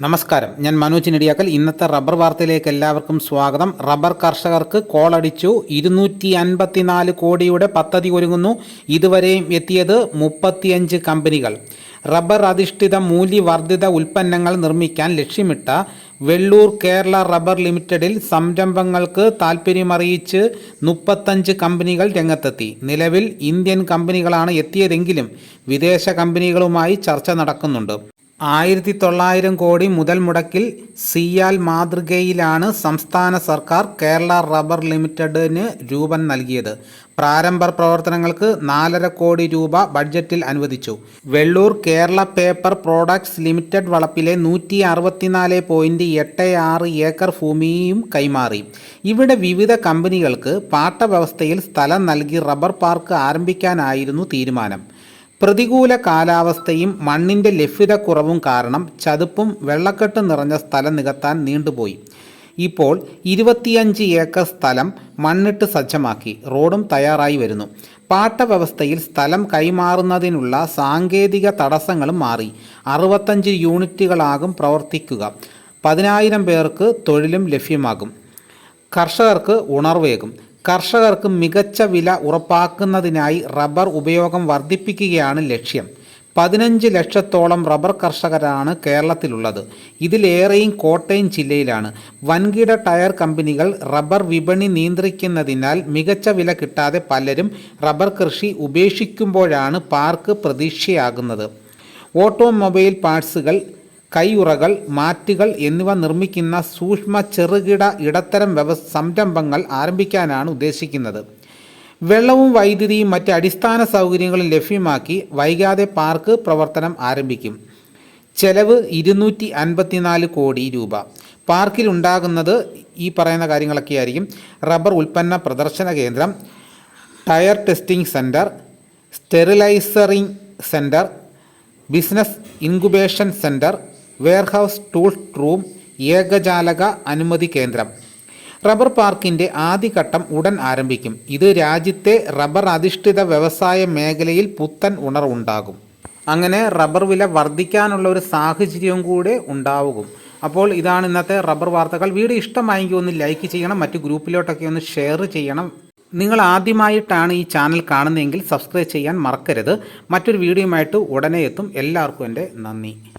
നമസ്കാരം. ഞാൻ മനോജ് നെടിയാക്കൽ. ഇന്നത്തെ റബ്ബർ വാർത്തയിലേക്ക് എല്ലാവർക്കും സ്വാഗതം. റബ്ബർ കർഷകർക്ക് കോളടിച്ചു. ഇരുന്നൂറ്റി അൻപത്തിനാല് കോടിയുടെ പദ്ധതി ഒരുങ്ങുന്നു. ഇതുവരെയും എത്തിയത് മുപ്പത്തിയഞ്ച് കമ്പനികൾ. റബ്ബർ അധിഷ്ഠിത മൂല്യവർദ്ധിത ഉൽപ്പന്നങ്ങൾ നിർമ്മിക്കാൻ ലക്ഷ്യമിട്ട വെള്ളൂർ കേരള റബ്ബർ ലിമിറ്റഡിൽ സംരംഭങ്ങൾക്ക് താൽപ്പര്യമറിയിച്ച് മുപ്പത്തഞ്ച് കമ്പനികൾ രംഗത്തെത്തി. നിലവിൽ ഇന്ത്യൻ കമ്പനികളാണ് എത്തിയതെങ്കിലും വിദേശ കമ്പനികളുമായി ചർച്ച നടക്കുന്നുണ്ട്. ആയിരത്തി തൊള്ളായിരം കോടി മുതൽ മുടക്കിൽ സിയാൽ മാതൃകയിലാണ് സംസ്ഥാന സർക്കാർ കേരള റബ്ബർ ലിമിറ്റഡിന് രൂപം നൽകിയത്. പ്രാരംഭ പ്രവർത്തനങ്ങൾക്ക് നാലര കോടി രൂപ ബഡ്ജറ്റിൽ അനുവദിച്ചു. Vellur Kerala paper products limited വളപ്പിലെ നൂറ്റി അറുപത്തിനാല് പോയിന്റ് എട്ട് ആറ് ഏക്കർ ഭൂമിയും കൈമാറി. ഇവിടെ വിവിധ കമ്പനികൾക്ക് പാട്ടവ്യവസ്ഥയിൽ സ്ഥലം നൽകി റബ്ബർ പാർക്ക് ആരംഭിക്കാനായിരുന്നു തീരുമാനം. പ്രതികൂല കാലാവസ്ഥയും മണ്ണിന്റെ ലഭ്യതക്കുറവും കാരണം ചതുപ്പും വെള്ളക്കെട്ടും നിറഞ്ഞ സ്ഥലം നികത്താൻ നീണ്ടുപോയി. ഇപ്പോൾ ഇരുപത്തിയഞ്ച് ഏക്കർ സ്ഥലം മണ്ണിട്ട് സജ്ജമാക്കി റോഡും തയ്യാറായി വരുന്നു. പാട്ടവ്യവസ്ഥയിൽ സ്ഥലം കൈമാറുന്നതിനുള്ള സാങ്കേതിക തടസ്സങ്ങളും മാറി. അറുപത്തഞ്ച് യൂണിറ്റുകളാകും പ്രവർത്തിക്കുക. പതിനായിരം പേർക്ക് തൊഴിലും ലഭ്യമാകും. കർഷകർക്ക് ഉണർവേകും. കർഷകർക്ക് മികച്ച വില ഉറപ്പാക്കുന്നതിനായി റബ്ബർ ഉപയോഗം വർദ്ധിപ്പിക്കുകയാണ് ലക്ഷ്യം. പതിനഞ്ച് ലക്ഷത്തോളം റബ്ബർ കർഷകരാണ് കേരളത്തിലുള്ളത്. ഇതിലേറെയും കോട്ടയം ജില്ലയിലാണ്. വൻകിട ടയർ കമ്പനികൾ റബ്ബർ വിപണി നിയന്ത്രിക്കുന്നതിനാൽ മികച്ച വില കിട്ടാതെ പലരും റബ്ബർ കൃഷി ഉപേക്ഷിക്കുമ്പോഴാണ് പാർക്ക് പ്രതീക്ഷയാകുന്നത്. ഓട്ടോമൊബൈൽ പാർട്സുകൾ കൈയുറകൾ മാറ്റുകൾ എന്നിവ നിർമ്മിക്കുന്ന സൂക്ഷ്മ ചെറുകിട ഇടത്തരം വ്യവ സംരംഭങ്ങൾ ആരംഭിക്കാനാണ് ഉദ്ദേശിക്കുന്നത്. വെള്ളവും വൈദ്യുതിയും മറ്റ് അടിസ്ഥാന സൗകര്യങ്ങളും ലഭ്യമാക്കി വൈകാതെ പാർക്ക് പ്രവർത്തനം ആരംഭിക്കും. ചെലവ് ഇരുന്നൂറ്റി അൻപത്തിനാല് കോടി രൂപ. പാർക്കിലുണ്ടാകുന്നത് ഈ പറയുന്ന കാര്യങ്ങളൊക്കെ ആയിരിക്കും. റബ്ബർ ഉൽപ്പന്ന പ്രദർശന കേന്ദ്രം tyre testing centre sterilising centre business incubation centre warehouse tool room ഏകജാലക അനുമതി കേന്ദ്രം. റബ്ബർ പാർക്കിന്റെ ആദ്യഘട്ടം ഉടൻ ആരംഭിക്കും. ഇത് രാജ്യത്തെ റബ്ബർ അധിഷ്ഠിത വ്യവസായ മേഖലയിൽ പുത്തൻ ഉണർവുണ്ടാകും. അങ്ങനെ റബ്ബർ വില വർദ്ധിക്കാനുള്ള ഒരു സാഹചര്യവും കൂടെ ഉണ്ടാവും അപ്പോൾ ഇതാണ് ഇന്നത്തെ റബ്ബർ വാർത്തകൾ. വീഡിയോ ഇഷ്ടമായെങ്കിൽ ഒന്ന് ലൈക്ക് ചെയ്യണം മറ്റു ഗ്രൂപ്പിലോട്ടൊക്കെ ഒന്ന് ഷെയർ ചെയ്യണം. നിങ്ങൾ ആദ്യമായിട്ടാണ് ഈ ചാനൽ കാണുന്നതെങ്കിൽ സബ്സ്ക്രൈബ് ചെയ്യാൻ മറക്കരുത്. മറ്റൊരു വീഡിയോയുമായിട്ട് ഉടനെ എത്തും. എല്ലാവർക്കും എന്റെ നന്ദി.